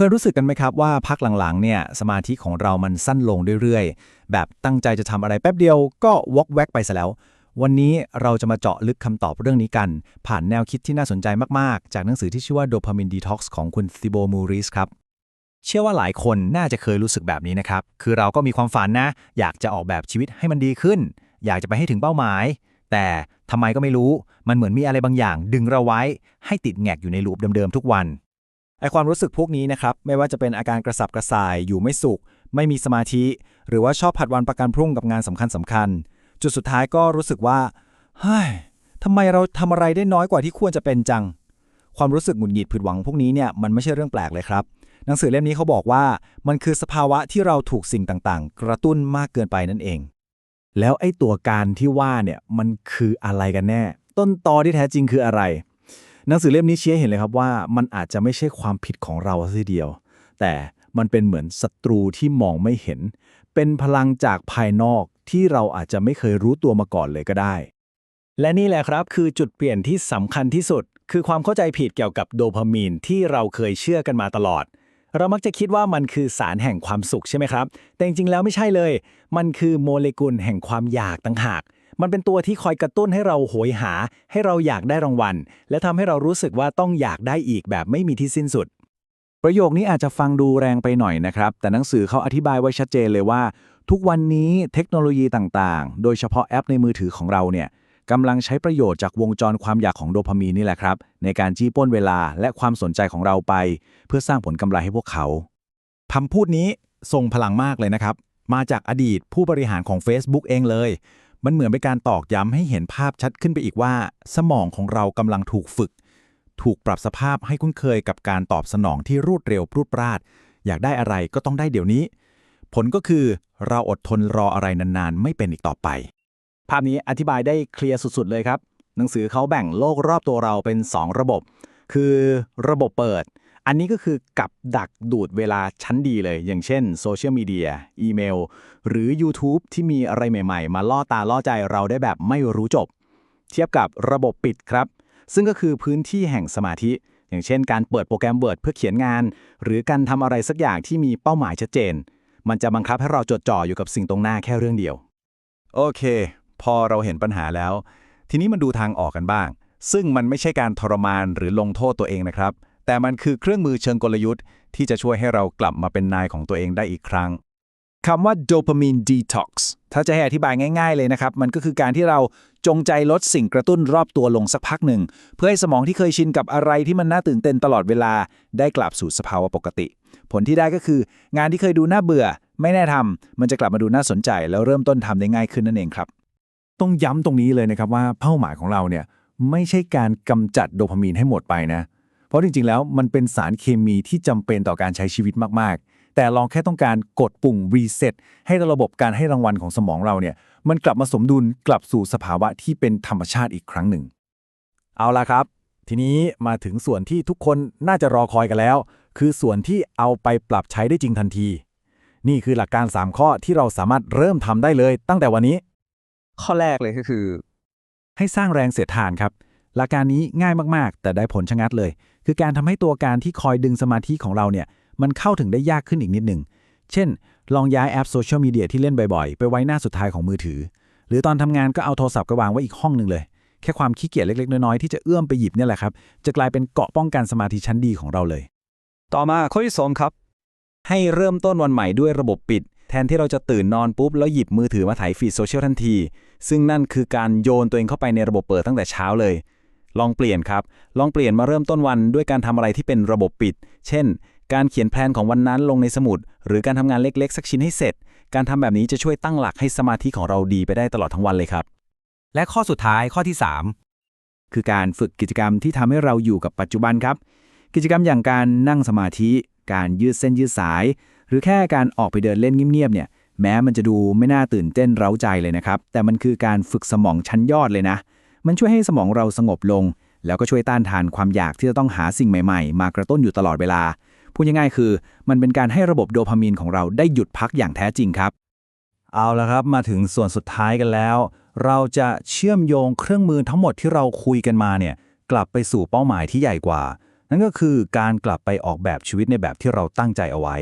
เคยรู้สึกกันไหมครับว่าพักหลังๆเนี่ยสมาธิของเรามันสั้นลงเรื่อยๆ แบบตั้งใจจะทำอะไรแป๊บเดียวก็วอกแวกไปซะแล้ว วันนี้เราจะมาเจาะลึกคำตอบเรื่องนี้กัน ผ่านแนวคิดที่น่าสนใจมากๆ จากหนังสือที่ชื่อว่า Dopamine Detox ของคุณซิโบมูริสครับเชื่อว่าหลายคนน่าจะเคยรู้สึกแบบนี้นะครับ คือเราก็มีความฝันนะ อยากจะออกแบบชีวิตให้มันดีขึ้น อยากจะไปให้ถึงเป้าหมาย แต่ทำไมก็ไม่รู้ มันเหมือนมีอะไรบางอย่าง ดึงเราไว้ ให้ติดแงกอยู่ในลูปเดิมๆทุกวัน ไอความรู้สึกพวกนี้นะครับ ไม่ว่าจะเป็นอาการกระสับกระส่าย อยู่ไม่สุข ไม่มีสมาธิ หรือว่าชอบผัดวันประกันพรุ่งกับงานสำคัญสำคัญ จุดสุดท้ายก็รู้สึกว่าเฮ้ยทำไมเราทำอะไรได้น้อยกว่าที่ควรจะเป็นจัง ความรู้สึกหงุดหงิดผิดหวังพวกนี้เนี่ยมันไม่ใช่เรื่องแปลกเลยครับ หนังสือเล่มนี้เขาบอกว่ามันคือสภาวะที่เราถูกสิ่งต่างๆ กระตุ้นมากเกินไปนั่นเอง แล้วไอ้ตัวการที่ว่าเนี่ยมันคืออะไรกันแน่ ต้นตอที่แท้จริงคืออะไร หนังสือเล่มนี้เชี้ให้เห็นเลยครับว่า มันอาจจะไม่ใช่ความผิดของเราซะทีเดียว แต่มันเป็นเหมือนศัตรูที่มองไม่เห็น เป็นพลังจากภายนอกที่เราอาจจะไม่เคยรู้ตัวมาก่อนเลยก็ได้ และนี่แหละครับคือจุดเปลี่ยนที่สำคัญที่สุด คือความเข้าใจผิดเกี่ยวกับโดพามีนที่เราเคยเชื่อกันมาตลอด เรามักจะคิดว่ามันคือสารแห่งความสุขใช่ไหมครับ แต่จริงๆแล้วไม่ใช่เลย มันคือโมเลกุลแห่งความอยากต่างหาก มันเป็นตัวที่คอยกระตุ้นให้เราโหยหา ให้เราอยากได้รางวัล และทำให้เรารู้สึกว่าต้องอยากได้อีกแบบไม่มีที่สิ้นสุด ประโยคนี้อาจจะฟังดูแรงไปหน่อยนะครับ แต่หนังสือเขาอธิบายไว้ชัดเจนเลยว่า ทุกวันนี้เทคโนโลยีต่างๆ โดยเฉพาะแอปในมือถือของเราเนี่ยกำลังใช้ประโยชน์จากวงจรความอยากของโดพามีนนี่แหละครับ ในการจี้ป้นเวลาและความสนใจของเราไป เพื่อสร้างผลกำไรให้พวกเขาคำพูดนี้ทรงพลังมากเลยนะครับ มาจากอดีตผู้บริหารของ Facebook เองเลย มันเหมือนเป็นการตอกย้ำให้เห็นภาพชัดขึ้นไปอีกว่า สมองของเรากำลังถูกฝึก ถูกปรับสภาพให้คุ้นเคยกับการตอบสนองที่รวดเร็วพรูดปราด อยากได้อะไรก็ต้องได้เดี๋ยวนี้ ผลก็คือเราอดทนรออะไรนานๆ ไม่เป็นอีกต่อไป ภาพนี้อธิบายได้เคลียร์สุดๆเลยครับ หนังสือเขาแบ่งโลกรอบตัวเราเป็น 2 ระบบ คือระบบเปิด อันนี้ก็คือกับดักดูดเวลาชั้นดีเลย อย่างเช่นโซเชียลมีเดียอีเมล หรือ YouTube ที่มีอะไรใหม่ๆ มาล่อตาล่อใจเราได้แบบไม่รู้จบ เทียบกับระบบปิดครับ ซึ่งก็คือพื้นที่แห่งสมาธิ อย่างเช่น การเปิดโปรแกรม Word เพื่อเขียนงาน หรือการทำอะไรสักอย่างที่มีเป้าหมายชัดเจน มันจะบังคับให้เราจดจ่ออยู่กับสิ่งตรงหน้าแค่เรื่องเดียว โอเค พอเราเห็นปัญหาแล้ว ทีนี้มันดูทางออกกันบ้าง ซึ่งมันไม่ใช่การทรมานหรือลงโทษตัวเองนะครับ แต่มันคือเครื่องมือเชิงกลยุทธ์ ที่จะช่วยให้เรากลับมาเป็นนายของตัวเองได้อีกครั้งคำว่า dopamine detox ถ้าจะให้อธิบายง่าย ๆ เลยนะครับ มันก็คือการที่เราจงใจลดสิ่งกระตุ้นรอบตัวลงสักพักหนึ่ง เพื่อให้สมองที่เคยชินกับอะไรที่มันน่าตื่นเต้นตลอดเวลา ได้กลับสู่สภาวะปกติ ผลที่ได้ก็คือ งานที่เคยดูน่าเบื่อ ไม่แน่ทำมันจะกลับมาดูน่าสนใจ แล้วเริ่มต้นทำได้ง่ายขึ้นนั่นเองครับ ต้องย้ำตรงนี้เลยนะครับว่าเป้าหมายของเราเนี่ยไม่ใช่การกำจัดโดพามีนให้หมดไปนะ เพราะจริงๆ แล้วมันเป็นสารเคมีที่จำเป็นต่อการใช้ชีวิตมากๆ แต่ลองแค่ต้องการกดปุ่มรีเซ็ตให้ระบบการให้รางวัลของสมองเราเนี่ยมันกลับมาสมดุลกลับสู่สภาวะที่เป็นธรรมชาติอีกครั้งหนึ่ง เอาละครับ ทีนี้มาถึงส่วนที่ทุกคนน่าจะรอคอยกันแล้ว คือส่วนที่เอาไปปรับใช้ได้จริงทันที นี่คือหลักการ 3 ข้อที่เราสามารถเริ่มทำได้เลยตั้งแต่วันนี้ ข้อแรกเลยก็คือ ให้สร้างแรงเสียดทานครับ หลักการนี้ง่ายมากๆ แต่ได้ผลชะงัดเลย คือการทำให้ตัวการที่คอยดึงสมาธิของเราเนี่ยมันเข้าถึงได้ยากขึ้นอีกนิดหนึ่ง เช่น ลองย้ายแอปโซเชียลมีเดียที่เล่นบ่อยๆ ไปไว้หน้าสุดท้ายของมือถือ หรือตอนทำงานก็เอาโทรศัพท์ไปวางไว้อีกห้องหนึ่งเลย แค่ความขี้เกียจเล็กๆ น้อยๆ ที่จะเอื้อมไปหยิบเนี่ยแหละครับ จะกลายเป็นเกาะป้องกันสมาธิชั้นดีของเราเลย ต่อมาข้อที่สองครับ ให้เริ่มต้นวันใหม่ด้วยระบบปิด แทนที่เราจะตื่นนอนปุ๊บแล้วหยิบมือถือมาถ่ายฟีดโซเชียลทันที ซึ่งนั่นคือการโยนตัวเองเข้าไปในระบบเปิดตั้งแต่เช้าเลย ลองเปลี่ยนครับ ลองเปลี่ยนมาเริ่มต้นวันด้วยการทำอะไรที่เป็นระบบปิด เช่น การเขียนแผนของวันนั้นลงในสมุด หรือการทำงานเล็กๆ สักชิ้นให้เสร็จ การทำแบบนี้จะช่วยตั้งหลักให้สมาธิของเราดีไปได้ตลอดทั้งวันเลยครับ และข้อสุดท้ายข้อที่ 3 คือการฝึกกิจกรรมที่ทำให้เราอยู่กับปัจจุบันครับ กิจกรรมอย่างการนั่งสมาธิ การยืดเส้นยืดสาย หรือแค่การออกไปเดินเล่นเงียบๆเนี่ยแม้มันจะดูไม่น่าตื่นเต้นเร้าใจเลยนะครับ แต่มันคือการฝึกสมองชั้นยอดเลยนะ มันช่วยให้สมองเราสงบลง แล้วก็ช่วยต้านทานความอยากที่จะต้องหาสิ่งใหม่ๆ มากระตุ้นอยู่ตลอดเวลา พูดง่ายๆ คือ มันเป็นการให้ระบบโดพามีนของเราได้หยุดพักอย่างแท้จริงครับ เอาละครับมาถึงส่วนสุดท้ายกันแล้ว เราจะเชื่อมโยงเครื่องมือทั้งหมดที่เราคุยกันมาเนี่ยกลับไปสู่เป้าหมายที่ใหญ่กว่า นั่นก็คือการกลับไปออกแบบชีวิตในแบบที่เราตั้งใจเอาไว้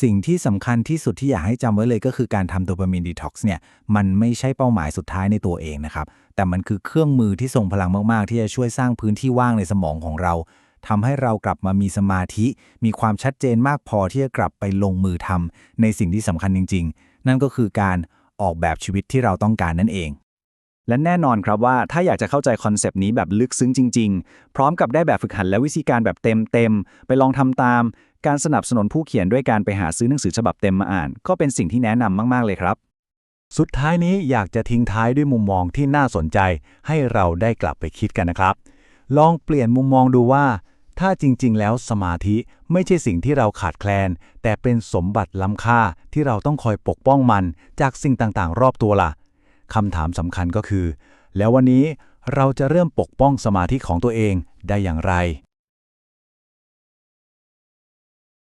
สิ่งที่สำคัญที่สุดที่อยากให้จำไว้เลยก็คือการทำโดปามีนดีท็อกซ์เนี่ยมันไม่ใช่เป้าหมายสุดท้ายในตัวเองนะครับ แต่มันคือเครื่องมือที่ทรงพลังมากๆ ที่จะช่วยสร้างพื้นที่ว่างในสมองของเราทำให้เรากลับมามีสมาธิ มีความชัดเจนมากพอที่จะกลับไปลงมือทำในสิ่งที่สำคัญจริง ๆ นั่นก็คือการออกแบบชีวิตที่เราต้องการนั่นเอง และแน่นอนครับว่าถ้าอยากจะเข้าใจคอนเซปต์นี้แบบลึกซึ้งจริง ๆ พร้อมกับได้แบบฝึกหัดและวิธีการแบบเต็มๆไปลองทำตาม การสนับสนุนผู้เขียนด้วยการไปหาซื้อหนังสือฉบับเต็มมาอ่าน ก็เป็นสิ่งที่แนะนำมากๆเลยครับ สุดท้ายนี้อยากจะทิ้งท้ายด้วยมุมมองที่น่าสนใจ ให้เราได้กลับไปคิดกันนะครับ ลองเปลี่ยนมุมมองดูว่า ถ้าจริง ๆ แล้วสมาธิไม่ใช่สิ่งที่เราขาดแคลน แต่เป็นสมบัติล้ำค่าที่เราต้องคอยปกป้องมัน จากสิ่งต่างๆ รอบตัวล่ะคำถามสำคัญก็คือ แล้ววันนี้เราจะเริ่มปกป้องสมาธิของตัวเองได้อย่างไร